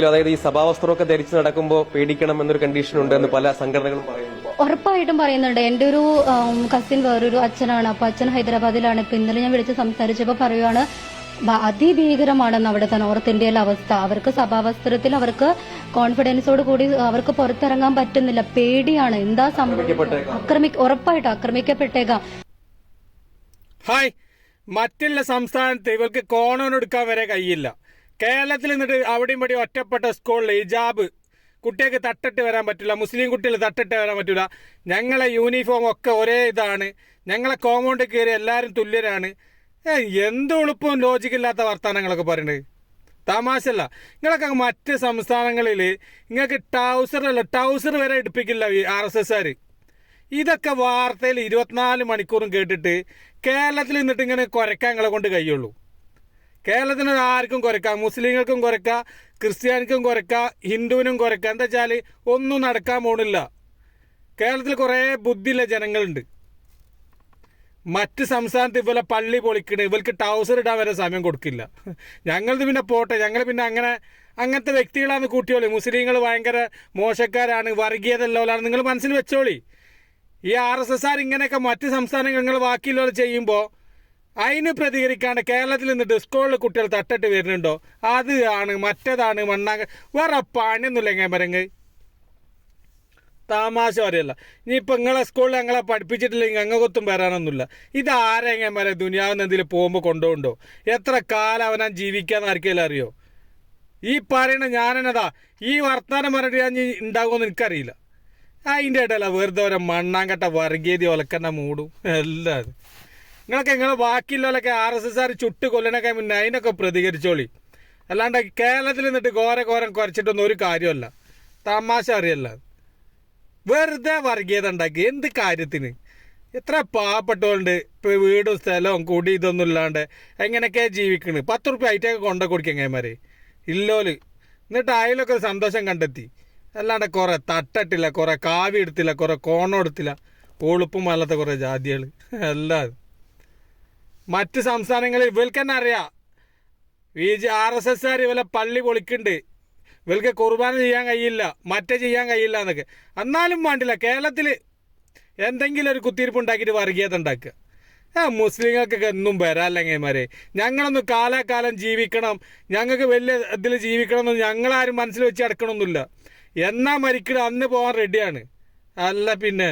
അതായത് ഈ സഭാവസ്ത്രമൊക്കെ ധരിച്ച് നടക്കുമ്പോൾ പേടിക്കണം എന്നൊരു കണ്ടീഷൻ ഉണ്ട് എന്ന് പല സംഘടനകളും പറയുന്നു ഉറപ്പായിട്ടും പറയുന്നുണ്ട്. എന്റെ ഒരു കസിൻ വേറൊരു അച്ഛനാണ്. അപ്പൊ അച്ഛൻ ഹൈദരാബാദിലാണ്. ഇപ്പൊ ഇന്നലെ ഞാൻ വിളിച്ച് സംസാരിച്ചപ്പോ പറയുവാണ് അതിഭീകരമാണെന്ന് അവിടുത്തെ നോർത്ത് ഇന്ത്യയിലെ അവസ്ഥ. അവർക്ക് സഭാവസ്ത്രത്തിൽ അവർക്ക് കോൺഫിഡൻസോട് കൂടി അവർക്ക് പുറത്തിറങ്ങാൻ പറ്റുന്നില്ല. പേടിയാണ്. എന്താ സംഭവിക്കപ്പെട്ട ആക്രമി ഉറപ്പായിട്ടും ആക്രമിക്കപ്പെട്ടേക്കാം. ഹായ്. മറ്റുള്ള സംസ്ഥാനത്ത് ഇവർക്ക് കോണോൻ എടുക്കാൻ വരെ കഴിയില്ല. കേരളത്തിൽ നിന്നിട്ട് അവിടെയും ഇവിടെ ഒറ്റപ്പെട്ട സ്കൂളിൽ ഹിജാബ്. കുട്ടികൾക്ക് തട്ടിട്ട് വരാൻ പറ്റില്ല മുസ്ലിം കുട്ടികൾ തട്ടിട്ട് വരാൻ പറ്റില്ല ഞങ്ങളെ യൂണിഫോം ഒക്കെ ഒരേ ഇതാണ്. ഞങ്ങളെ കോമ്പൗണ്ടിൽ കയറി എല്ലാവരും തുല്യരാണ്. എന്ത് എളുപ്പവും ലോജിക്കില്ലാത്ത വർത്തമാനങ്ങളൊക്കെ പറയുന്നത് തമാശല്ല നിങ്ങളൊക്കെ മറ്റ് സംസ്ഥാനങ്ങളിൽ നിങ്ങൾക്ക് ടൗസർ അല്ല ടൗസർ വരെ എടുപ്പിക്കില്ല ആർ എസ് എസ്സുകാർ ഇതൊക്കെ വാർത്തയിൽ ഇരുപത്തിനാല് മണിക്കൂറും കേട്ടിട്ട് കേരളത്തിൽ നിന്നിട്ട് ഇങ്ങനെ കുരക്കാൻ കൊണ്ട് കഴിയുള്ളൂ. കേരളത്തിന് ആർക്കും കുറയ്ക്കാം മുസ്ലിങ്ങൾക്കും കുറയ്ക്കാം ക്രിസ്ത്യാനിക്കും കുറയ്ക്കാം ഹിന്ദുവിനും കുറയ്ക്കാം എന്താ വെച്ചാൽ ഒന്നും നടക്കാൻ പോണില്ല. കേരളത്തിൽ കുറേ ബുദ്ധിയുള്ള ജനങ്ങളുണ്ട്. മറ്റ് സംസ്ഥാനത്ത് ഇവരെ പള്ളി പൊളിക്കണേ ഇവർക്ക് ടൗസർ ഇടാൻ വരെ സമയം കൊടുക്കില്ല. ഞങ്ങളത് പിന്നെ പോട്ടെ ഞങ്ങൾ പിന്നെ അങ്ങനെ അങ്ങനത്തെ വ്യക്തികളാണ് കൂട്ടിയോളി. മുസ്ലിങ്ങൾ ഭയങ്കര മോശക്കാരാണ് വർഗീയതല്ലോലാണ് നിങ്ങൾ മനസ്സിൽ വെച്ചോളി. ഈ ആർ എസ് എസ് ആർ ഇങ്ങനെയൊക്കെ മറ്റ് സംസ്ഥാനങ്ങൾ നിങ്ങൾ ബാക്കിയുള്ളവർ ചെയ്യുമ്പോൾ അതിന് പ്രതികരിക്കാണ്ട് കേരളത്തിൽ നിന്ന് സ്കൂളിൽ കുട്ടികൾ തട്ടിട്ട് വരുന്നുണ്ടോ? അത് ആണ് മറ്റേതാണ് മണ്ണാങ്ക വേറെ പണിയൊന്നുമില്ല പറയുന്നത് തമാശ പറയല്ല. ഇനിയിപ്പോൾ നിങ്ങളെ സ്കൂളിൽ ഞങ്ങളെ പഠിപ്പിച്ചിട്ടില്ലെങ്കിൽ ഞങ്ങൾക്കൊത്തും വരാനൊന്നുമില്ല. ഇത് ആരെങ്ങനെ പറയാം ദുനിയാവിന് എന്തെങ്കിലും പോകുമ്പോൾ കൊണ്ടുപോകണ്ടോ എത്ര കാലം അവനാ ജീവിക്കാന്ന് ആർക്കെങ്കിലും അറിയോ? ഈ പറയണ ഞാനെന്നതാ. ഈ വർത്തമാനം പറഞ്ഞിട്ട് ഞാൻ ഉണ്ടാകുമെന്ന് എനിക്കറിയില്ല. അതിന്റെ ഇടയില വെറുതെ ഓരോ മണ്ണാങ്കട്ട വർഗീയത ഒലക്കണ്ട മൂടും. എല്ലാം നിങ്ങളൊക്കെ നിങ്ങളെ ബാക്കിയുള്ളവരൊക്കെ ആർ എസ് എസ് ആർ ചുട്ട് കൊല്ലണൊക്കെ മുന്നേ അതിനൊക്കെ പ്രതികരിച്ചോളി. അല്ലാണ്ട് കേരളത്തിൽ നിന്നിട്ട് ഘോര ഘോരം കുറച്ചിട്ടൊന്നും ഒരു കാര്യമല്ല. തമാശ അറിയല്ല. വെറുതെ വർഗീയത ഉണ്ടാക്കി. എന്ത് കാര്യത്തിന്? എത്ര പാവപ്പെട്ടവരുണ്ട്. ഇപ്പോൾ വീടും സ്ഥലവും കുടി ഇതൊന്നും ഇല്ലാണ്ട് എങ്ങനെയൊക്കെ ജീവിക്കണ്? പത്ത് റുപ്യ ആയിട്ടൊക്കെ കൊണ്ട കൊടുക്കുക എങ്ങനെമാരെ ഇല്ലോൽ. എന്നിട്ട് അതിലൊക്കെ ഒരു സന്തോഷം കണ്ടെത്തി. അല്ലാണ്ട് കുറേ തട്ടട്ടില്ല കുറേ കാവി എടുത്തില്ല കുറേ കോണം എടുത്തില്ല. പൊളുപ്പും അല്ലാത്ത കുറേ ജാതികൾ എല്ലാം മറ്റ് സംസ്ഥാനങ്ങളിൽ ഇവർക്ക് തന്നെ അറിയാം. ഈ ആർ എസ് എസ് ആർ ഇവരെ പള്ളി പൊളിക്കുന്നുണ്ട്. ഇവർക്ക് കുർബാന ചെയ്യാൻ കഴിയില്ല മറ്റേ ചെയ്യാൻ കഴിയില്ല എന്നൊക്കെ. എന്നാലും വേണ്ടില്ല കേരളത്തിൽ എന്തെങ്കിലും ഒരു കുത്തിയിരിപ്പ് ഉണ്ടാക്കിയിട്ട് വർഗീയത ഉണ്ടാക്കുക. ആ മുസ്ലിങ്ങൾക്കൊക്കെ എന്നും വരാല്ലങ്ങന്മാരെ ഞങ്ങളൊന്ന് കാലാകാലം ജീവിക്കണം. ഞങ്ങൾക്ക് വലിയ ഇതിൽ ജീവിക്കണം എന്ന് ഞങ്ങളാരും മനസ്സിൽ വെച്ച് അടക്കണമൊന്നുമില്ല എന്നാ മരിക്കണം അന്ന് പോകാൻ റെഡിയാണ് അല്ല പിന്നെ